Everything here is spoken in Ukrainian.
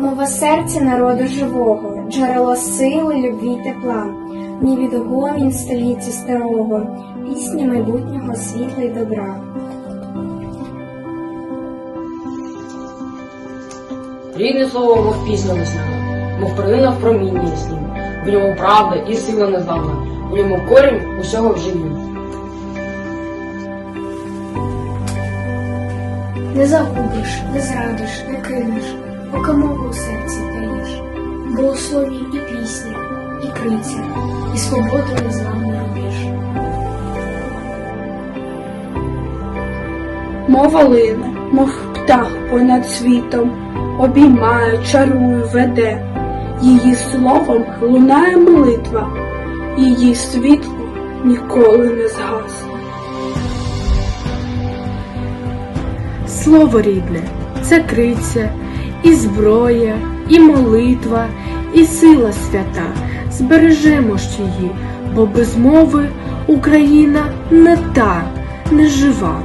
Мова серця народу живого, джерело сили, любві тепла, ні відгомін століття старого, пісня майбутнього світла й добра. Рідне слово, мов пісня весняна, мов прилина в промінні ясні. В ньому правда і сила незламна, в ньому корінь усього в житті. Не загубиш, не зрадиш, не кинеш, поки мову серці таїш. Бо і пісня, і криця, і свободу незламно рубіж. Мова лине, мов птах понад світом, обіймає, чарує, веде. Її словом лунає молитва, її світло ніколи не згасне. Слово рідне це криця, і зброя, і молитва, і сила свята. Збережемо ж її, бо без мови Україна не та, не жива.